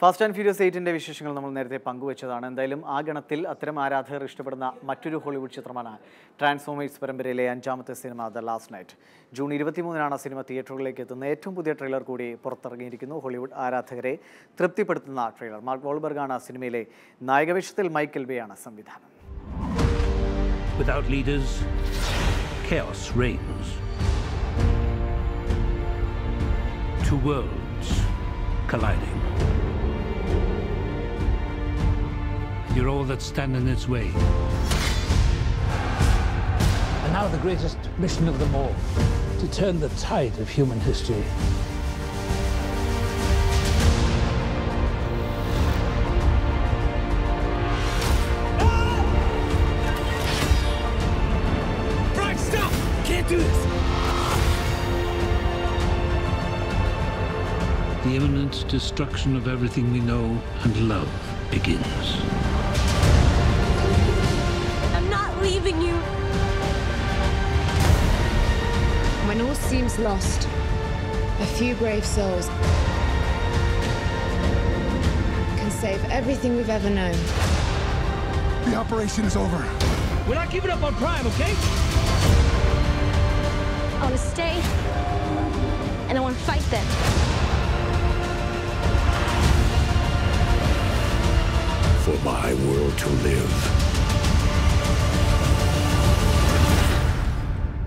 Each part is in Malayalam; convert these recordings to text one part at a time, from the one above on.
ഫാസ്റ്റ് ആൻഡ് ഫ്യൂരിയസ് എയ്റ്റിന്റെ വിശേഷങ്ങൾ നമ്മൾ നേരത്തെ പങ്കുവച്ചതാണ്. എന്തായാലും ആ ഗണത്തിൽ അത്തരം ആരാധകർ ഇഷ്ടപ്പെടുന്ന മറ്റൊരു ഹോളിവുഡ് ചിത്രമാണ് ട്രാൻസ്ഫോമേഴ്സ് പരമ്പരയിലെ അഞ്ചാമത്തെ cinema the last knight June ഇരുപത്തിമൂന്നിനാണ് cinema തിയേറ്ററുകളിലേക്ക് എത്തുന്ന ഏറ്റവും പുതിയ ട്രെയിലർ കൂടി പുറത്തിറങ്ങിയിരിക്കുന്നു ഹോളിവുഡ് ആരാധകരെ തൃപ്തിപ്പെടുത്തുന്ന ട്രെയിലർ. മാർക്ക് വോൾബർഗാണ് സിനിമയിലെ നായകവേഷത്തിൽ മൈക്കൽ സംവിധാനം. Reigns. Two worlds colliding. You're all that stand in its way. And now the greatest mission of them all to turn the tide of human history. Brian, stop! Can't do this! The imminent destruction of everything we know and love begins. Leaving you. When all seems lost, a few brave souls can save everything we've ever known. The operation is over. We're not giving up on Prime, okay? I want to stay, and I want to fight them. for my world to live.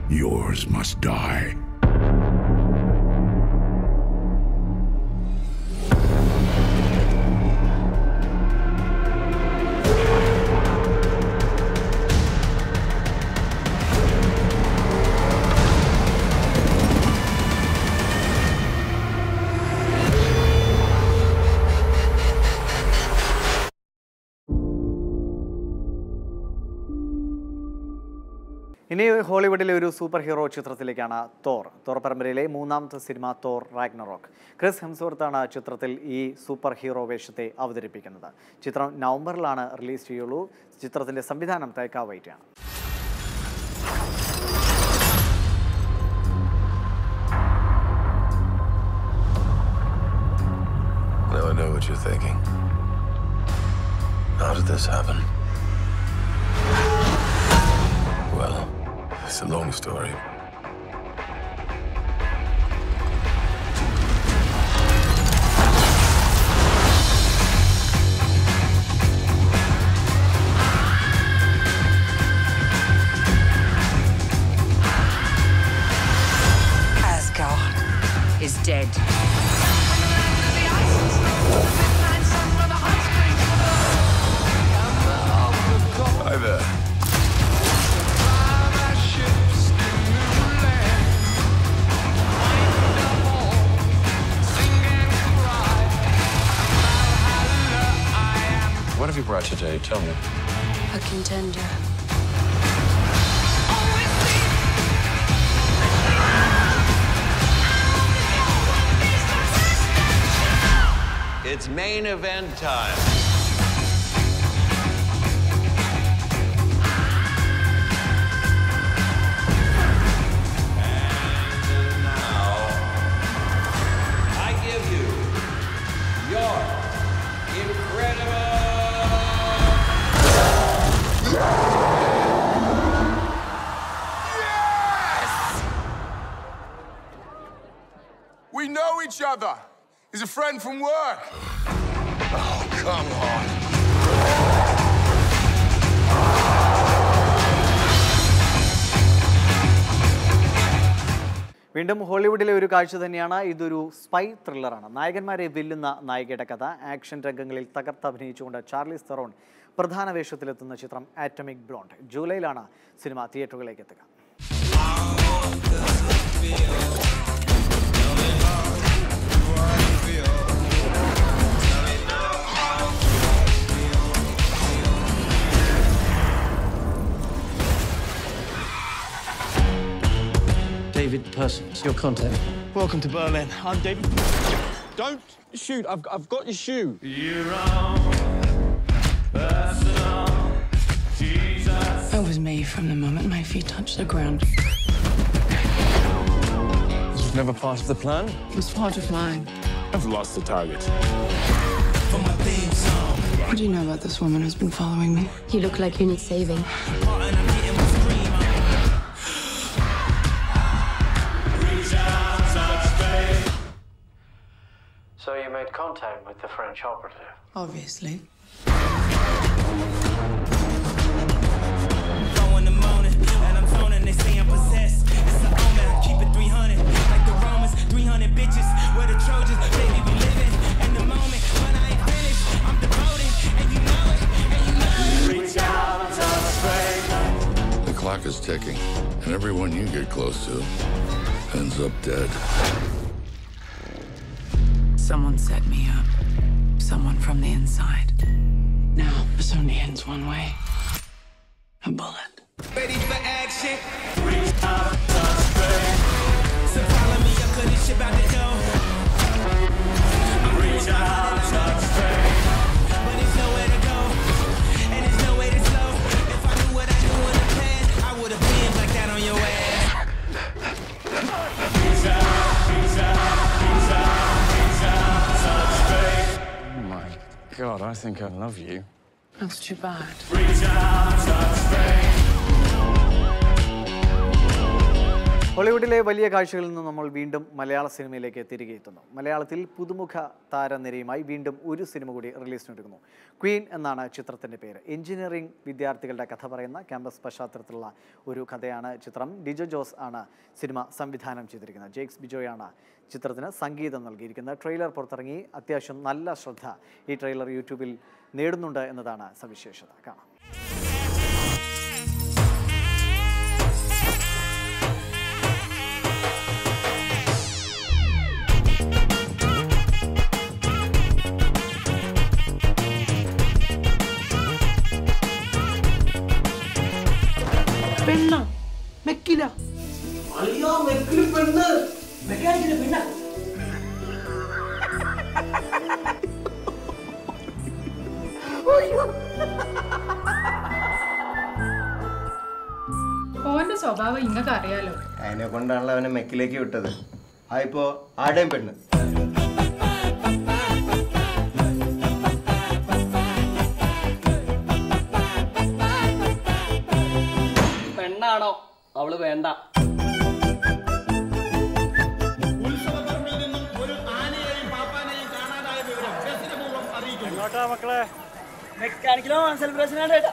Yours must die. ഇനി ഹോളിവുഡിലെ ഒരു സൂപ്പർ ഹീറോ ചിത്രത്തിലേക്കാണ് തോർ. തോർ പരമ്പരയിലെ മൂന്നാമത്തെ സിനിമ തോർ റാഗ്നറോക്ക്. ക്രിസ് ഹെംസ്വർത്താണ് ചിത്രത്തിൽ ഈ സൂപ്പർ ഹീറോ വേഷത്തെ അവതരിപ്പിക്കുന്നത്. ചിത്രം നവംബറിലാണ് റിലീസ് ചെയ്യുള്ളൂ. ചിത്രത്തിന്റെ സംവിധാനം തേക്കാവൈറ്റാണ്. I? Well, it's a long story. Dead. Have you brought today? Tell me. A contender. It's main event time. Friend from work. Oh, come on. വീണ്ടും ഹോളിവുഡിലെ ഒരു കാഴ്ച തന്നെയാണ്. ഇതൊരു സ്പൈ ത്രില്ലറാണ് നായകന്മാരെ വെല്ലുന്ന നായികയുടെ കഥ. ആക്ഷൻ രംഗങ്ങളിൽ തകർത്ത് അഭിനയിച്ചുകൊണ്ട് ചാർലിസ് തെറോൺ പ്രധാന വേഷത്തിലെത്തുന്ന ചിത്രം ആറ്റമിക് ബ്ലോണ്ട് ജൂലൈയിലാണ് സിനിമ തിയേറ്ററുകളിലേക്ക് എത്തുക. David Parsons, your contact. Welcome to Berlin. I'm David. Don't shoot. I've, I've got your shoe. You're wrong. It was me from the moment my feet touched the ground. This was never part of the plan. It was part of mine. I've lost the target. for my theme song. What do you know about this woman who's been following me? You look like you need saving. Out, touch faith. The clock is ticking, and everyone you get close to ends up dead. Someone set me up. Someone from the inside. Now, this only ends one way. A bullet. Ready for action. Reach out, touch I think I love you. That's too bad. ഹോളിവുഡിലെ വലിയ കാഴ്ചകളിൽ നിന്ന് നമ്മൾ വീണ്ടും മലയാള സിനിമയിലേക്ക് തിരികെ എത്തുന്നു. മലയാളത്തിൽ പുതുമുഖ താരനിരയുമായി വീണ്ടും ഒരു സിനിമ കൂടി റിലീസിനെടുക്കുന്നു ക്വീൻ എന്നാണ് ചിത്രത്തിന്റെ പേര്. എഞ്ചിനീയറിംഗ് വിദ്യാർത്ഥികളുടെ കഥ പറയുന്ന ക്യാമ്പസ് പശ്ചാത്തലത്തിലുള്ള ഒരു കഥയാണ് ചിത്രം. ഡിജോ ജോസ് ആണ് സിനിമ സംവിധാനം ചെയ്തിരിക്കുന്നത്. ജേക്സ് ബിജോയാണ് ചിത്രത്തിന് സംഗീതം നൽകിയിരിക്കുന്നത്. ട്രെയിലർ പുറത്തിറങ്ങി. അത്യാവശ്യം നല്ല ശ്രദ്ധ ഈ ട്രെയിലർ യൂട്യൂബിൽ നേടുന്നുണ്ട് എന്നതാണ് സവിശേഷത. കാണാം. സ്വഭാവം ഇങ്ങക്ക് അറിയാലോ. അതിനെ കൊണ്ടാണല്ലോ അവനെ മെക്കിലേക്ക് വിട്ടത്. ആയിപ്പോ ഇപ്പോ ആടെയും പെണ്ണ്? പെണ്ണാണോ? അവൾ വേണ്ട. മക്കളെ? മെക്കാനിക്കലോ സെലിബ്രേഷൻ ആണ് കേട്ടാ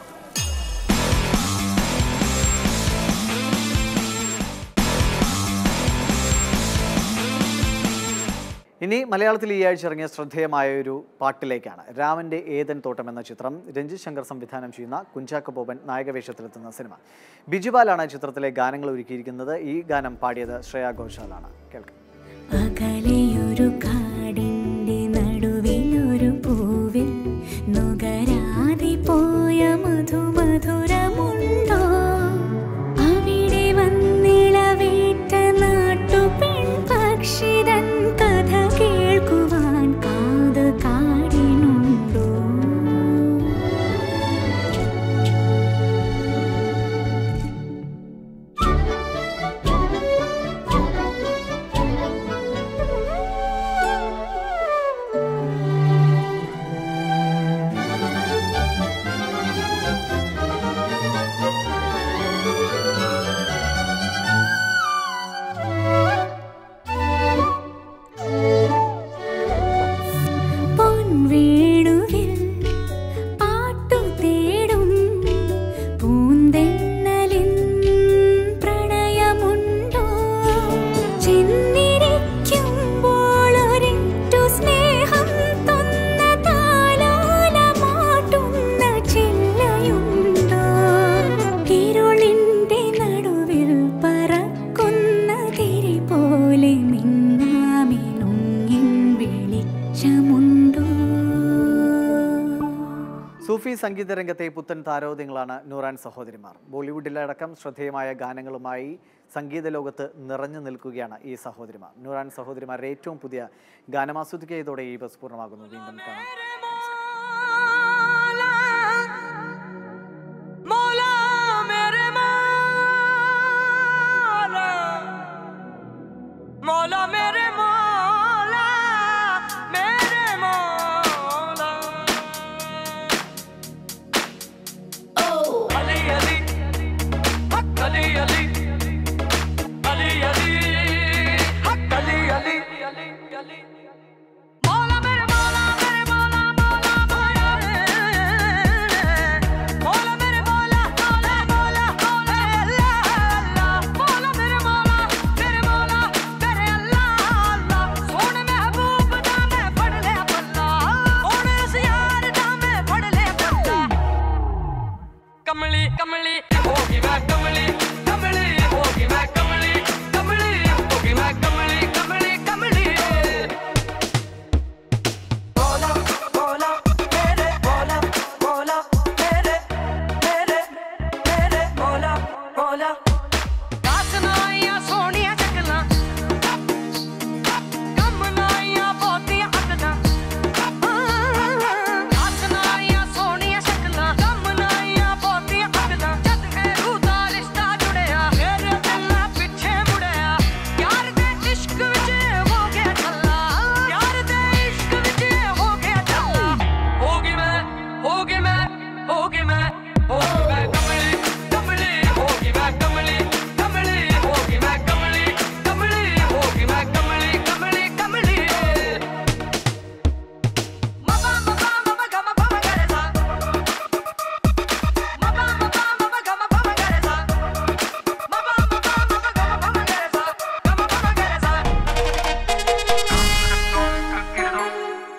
ഇനി മലയാളത്തിൽ ഈ ആഴ്ച ഇറങ്ങിയ ശ്രദ്ധേയമായ ഒരു പാട്ടിലേക്കാണ്. രാമന്റെ ഏതൻ തോട്ടം എന്ന ചിത്രം രഞ്ജിത് ശങ്കർ സംവിധാനം ചെയ്യുന്ന കുഞ്ചാക്ക ബോബൻ നായകവേഷത്തിലെത്തുന്ന സിനിമ. ബിജുപാലാണ് ചിത്രത്തിലെ ഗാനങ്ങൾ ഒരുക്കിയിരിക്കുന്നത്. ഈ ഗാനം പാടിയത് ശ്രേയ ഘോഷാലാണ്. കേൾക്കാം. സൂഫി സംഗീത രംഗത്തെ പുത്തൻ താരോദ്യങ്ങളാണ് നൂറാൻ സഹോദരിമാർ. ബോളിവുഡിലടക്കം ശ്രദ്ധേയമായ ഗാനങ്ങളുമായി സംഗീത ലോകത്ത് നിറഞ്ഞു നിൽക്കുകയാണ് ഈ സഹോദരിമാർ. നൂറാൻ സഹോദരിമാരുടെ ഏറ്റവും പുതിയ ഗാനം ആസ്വദിക്കുകയതോടെ ഈ ബസ് പൂർണമാകുന്നു. വീണ്ടും കാണാം.